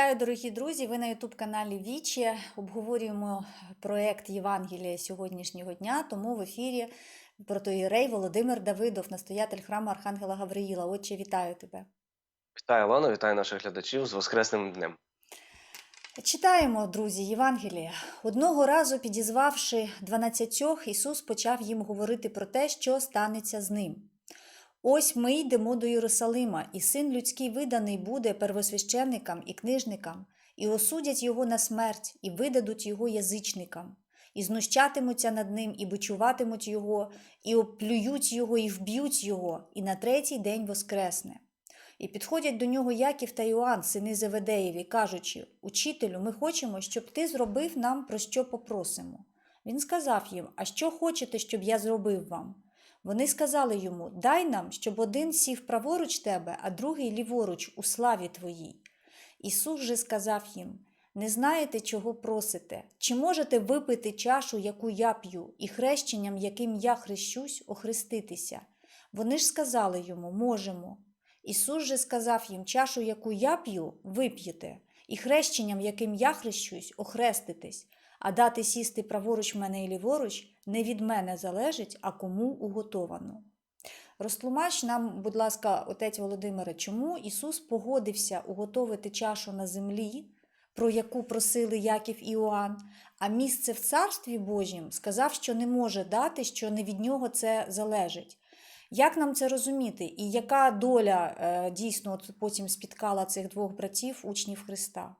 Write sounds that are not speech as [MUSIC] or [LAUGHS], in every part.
Вітаю, дорогі друзі! Ви на Ютуб-каналі Вічі. Обговорюємо проект Євангелія сьогоднішнього дня. Тому в ефірі протоїрей Володимир Давидов, настоятель храму Архангела Гавриїла. Отче, вітаю тебе. Вітаю, Лано, вітаю наших глядачів з Воскресним днем. Читаємо, друзі, Євангелія. Одного разу, підізвавши дванадцятьох, Ісус почав їм говорити про те, що станеться з ним. Ось ми йдемо до Єрусалима, і син людський виданий буде первосвященникам і книжникам, і осудять його на смерть, і видадуть його язичникам, і знущатимуться над ним, і бичуватимуть його, і оплюють його, і вб'ють його, і на третій день воскресне. І підходять до нього Яків та Іоанн, сини Зеведеєві, кажучи: Учителю, ми хочемо, щоб ти зробив нам про що попросимо. Він сказав їм: А що хочете, щоб я зробив вам? Вони сказали йому: Дай нам, щоб один сів праворуч тебе, а другий ліворуч у славі твоїй. Ісус же сказав їм: Не знаєте, чого просите? Чи можете випити чашу, яку я п'ю, і хрещенням, яким я хрещусь, охреститися? Вони ж сказали йому: Можемо. Ісус же сказав їм: Чашу, яку я п'ю, вип'єте, і хрещенням, яким я хрещусь, охреститесь, а дати сісти праворуч мене і ліворуч не від мене залежить, а кому уготовано. Розтлумач нам, будь ласка, отець Володимире, чому Ісус погодився уготовити чашу на землі, про яку просили Яків і Іоанн, а місце в Царстві Божім сказав, що не може дати, що не від нього це залежить. Як нам це розуміти? І яка доля е, дійсно от потім спіткала цих двох братів, учнів Христа?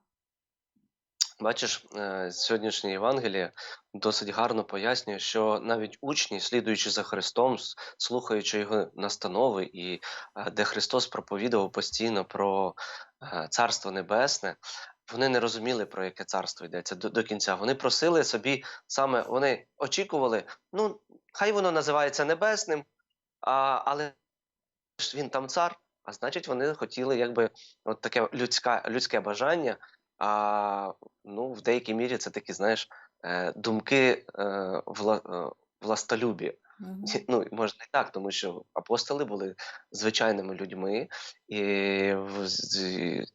Бачиш, е, сьогоднішнє Євангеліє досить гарно пояснює, що навіть учні, слідуючи за Христом, слухаючи його настанови, і е, де Христос проповідував постійно про е, Царство Небесне, вони не розуміли, про яке царство йдеться до, до кінця. Вони просили собі саме, вони очікували, ну, хай воно називається небесним, а, але він там цар, а значить, вони хотіли якби от таке людська, людське бажання. А ну, в деякій мірі це такі, знаєш, е, думки е, вла, е, властолюбі. Мгм. [LAUGHS] Ну, можна не так, тому що апостоли були звичайними людьми, і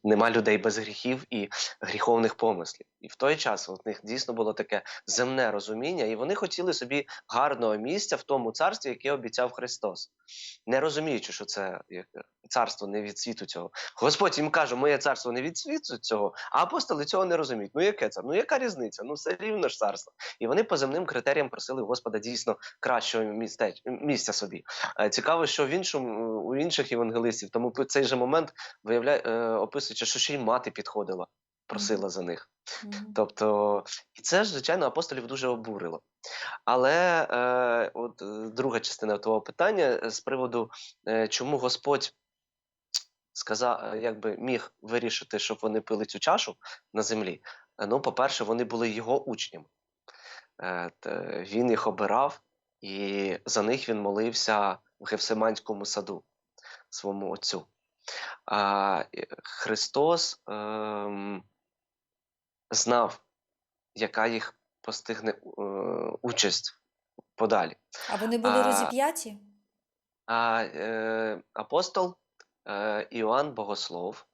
нема людей без гріхів і гріховних помислів. І в той час у них дійсно було таке земне розуміння, і вони хотіли собі гарного місця в тому царстві, яке обіцяв Христос, не розуміючи, що це царство не від світу цього. Господь їм каже, моє царство не від світу цього, а апостоли цього не розуміють. Ну яке це? Ну яка різниця? Ну все рівно ж царство. І вони по земним критеріям просили Господа дійсно кращого місця, місця собі. Е, Цікаво, що в іншому у інших євангелистів, тому в цей же момент виявляє, е, описується, що ще й мати підходила, просила за них. Тобто, і це ж, звичайно, апостолів дуже обурило. Але е, от е, друга частина твого питання е, з приводу, е, чому Господь сказав, е, якби міг вирішити, щоб вони пили цю чашу на землі. Ну, по-перше, вони були його учнями. Е, Він їх обирав, і за них він молився в Гефсиманському саду своєму отцю. А е, Христос ем, знав, яка їх постигне е, участь подалі. А вони були А, розіп'яті? А е, апостол е, Іоанн Богослов,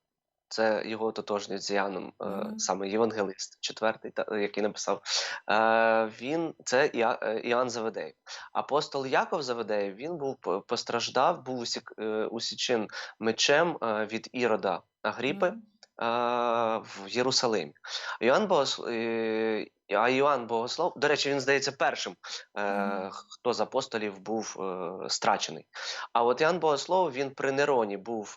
це його тотожність з Іоанном, е, Мгм. саме євангелист, четвертий, який написав. Е, він це е, Іоанн Заведей. Апостол Яков Заведеєв, він був постраждав, був е, усічен мечем е, від Ірода Агріпи Мгм. е, в Єрусалимі. Іоанн Богослов, е, а Іоанн Богослов, до речі, він здається першим, е, Мгм. хто з апостолів був е, страчений. А от Іоанн Богослов, він при Нероні був.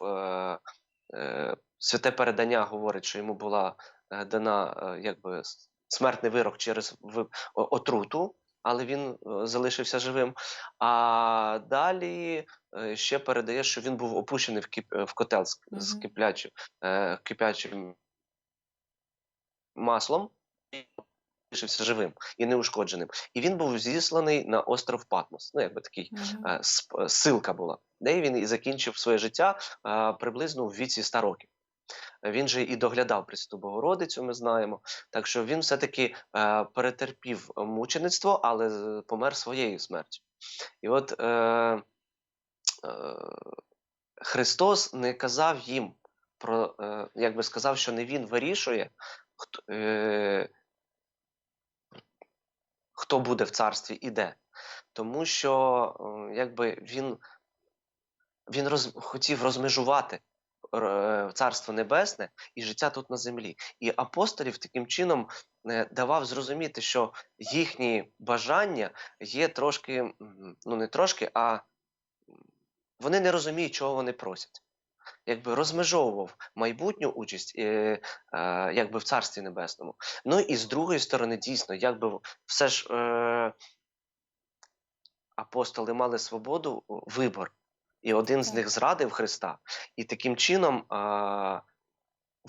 Святе передання говорить, що йому була е, дана е, якби смертний вирок через отруту. Але він е, залишився живим. А далі ще передає, що він був опущений в, кип, в котел з, з Мгм. киплячим, е, кипячим маслом і залишився живим і неушкодженим. І він був зісланий на остров Патмос. Ну, якби такий е, сп- е, силка була, де він і закінчив своє життя е, приблизно в віці 100 років. Е, Він же і доглядав Пресвяту Богородицю, ми знаємо. Так що він все-таки е, перетерпів мучеництво, але помер своєю смертю. І от е, е, Христос не казав їм про, е, як би сказав, що не він вирішує, хто, е, хто буде в царстві і де. Тому що е, якби він, він роз, хотів розмежувати е, царство небесне і життя тут на землі. І апостолів таким чином е, давав зрозуміти, що їхні бажання є трошки, ну не трошки, а вони не розуміють, чого вони просять. Якби розмежовував майбутню участь е, е, якби в царстві небесному. Ну і з другої сторони, дійсно, якби все ж е, апостоли мали свободу вибор, і один з них зрадив Христа, і таким чином е,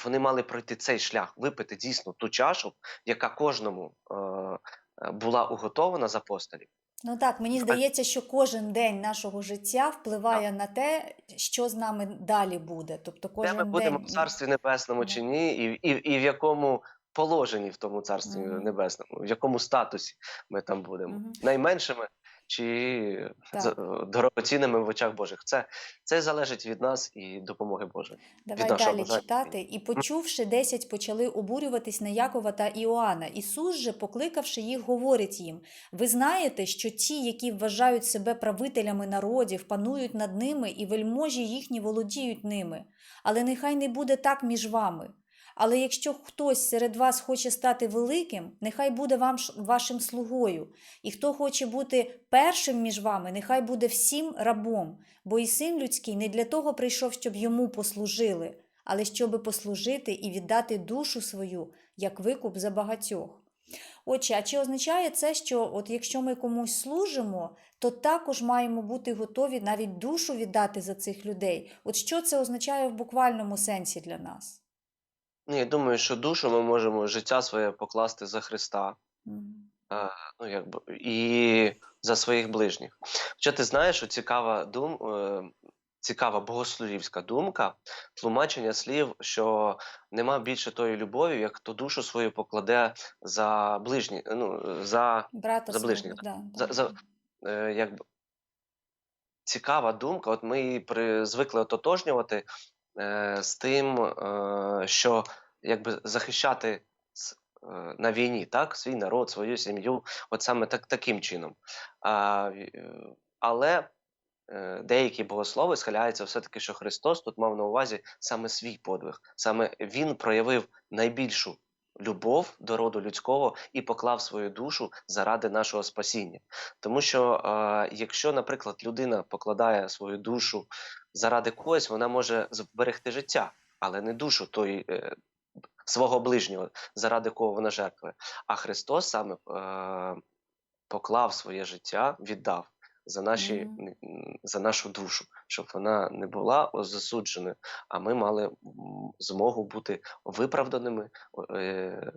вони мали пройти цей шлях, випити дійсно ту чашу, яка кожному е, була уготована з апостолів. Ну так, мені здається, що кожен день нашого життя впливає на те, що з нами далі буде. Тобто Де кожен ми будемо в царстві небесному чи ні, і, і, і в якому положенні в тому царстві Мгм. небесному, в якому статусі ми там будемо. Мгм. Найменшими чи Так. дорогоцінними в очах Божих. Це, це залежить від нас і допомоги Божої. Давай нашого далі бажання. читати. І почувши десять, почали обурюватись на Якова та Іоанна. Ісус же, покликавши їх, говорить їм: Ви знаєте, що ті, які вважають себе правителями народів, панують над ними, і вельможі їхні володіють ними. Але нехай не буде так між вами. Але якщо хтось серед вас хоче стати великим, нехай буде вам вашим слугою. І хто хоче бути першим між вами, нехай буде всім рабом. Бо і син людський не для того прийшов, щоб йому послужили, але щоби послужити і віддати душу свою, як викуп за багатьох. Отже, а чи означає це, що от якщо ми комусь служимо, то також маємо бути готові навіть душу віддати за цих людей? От що це означає в буквальному сенсі для нас? Ні, я думаю, що душу ми можемо життя своє покласти за Христа. А, ну, якби, і за своїх ближніх. Хоча ти знаєш, що цікава дум, е, цікава богословівська думка, тлумачення слів, що нема більше тої любові, як хто душу свою покладе за ближні, ну, за, Брата За ближніх, да, за, да. за е, якби, цікава думка. От ми її при, звикли ототожнювати е, з тим, е, що якби захищати е, на війні, так, свій народ, свою сім'ю, от саме так, таким чином. А, е, але е, деякі богослови схиляються все-таки, що Христос тут мав на увазі саме свій подвиг, саме Він проявив найбільшу любов до роду людського і поклав свою душу заради нашого спасіння. Тому що е, якщо, наприклад, людина покладає свою душу заради когось, вона може зберегти життя, але не душу тої. Е, Свого ближнього, заради кого вона жертвує. А Христос саме е, поклав своє життя, віддав за, наші, Мгм. м, за нашу душу, щоб вона не була засудженою, а ми мали змогу бути виправданими, е,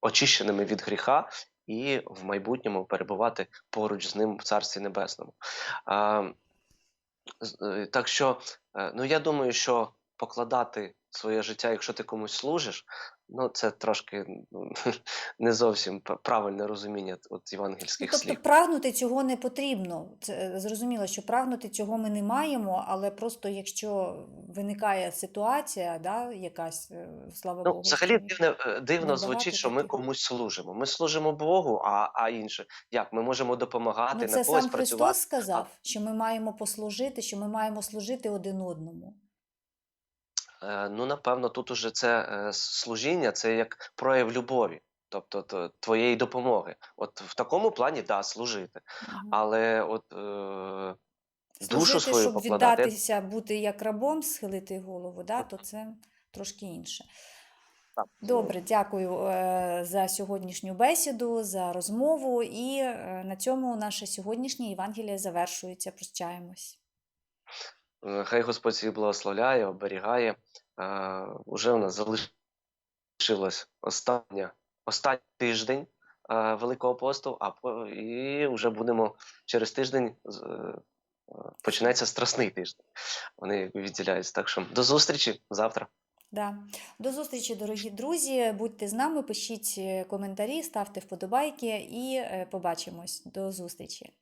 очищеними від гріха і в майбутньому перебувати поруч з ним в Царстві Небесному. А, так що, е, ну я думаю, що покладати своє життя, якщо ти комусь служиш, ну це трошки ну, [LAUGHS] не зовсім правильне розуміння от Ну, євангельських тобто слів. прагнути цього не потрібно. Це е, зрозуміло, що прагнути цього ми не маємо, але просто якщо виникає ситуація, да, якась, е, слава Ну, Богу, взагалі е, дивно звучить, що ми комусь служимо. Ми служимо Богу, а, а інше. Як? Ми можемо допомагати ну, на це когось сам працювати. Христос сказав, що ми маємо послужити, що ми маємо служити один одному. Е, ну, напевно, тут уже це е, служіння, це як прояв любові, тобто твоєї допомоги. От в такому плані, да, служити. Але от е, душу Служити, свою щоб покладати. віддатися, бути як рабом, схилити голову, да, то це трошки інше. Так, Добре, дякую е, за сьогоднішню бесіду, за розмову. І на цьому наше сьогоднішнє Євангеліє завершується. Прощаємось. Е, Хай Господь всіх благословляє, оберігає. Е, Уже у нас залишилось остання, останній тиждень е, Великого посту, а і вже будемо через тиждень е, починається страсний тиждень. Вони відділяються. Так що до зустрічі завтра. Да. До зустрічі, дорогі друзі. Будьте з нами, пишіть е, коментарі, ставте вподобайки і побачимось. До зустрічі.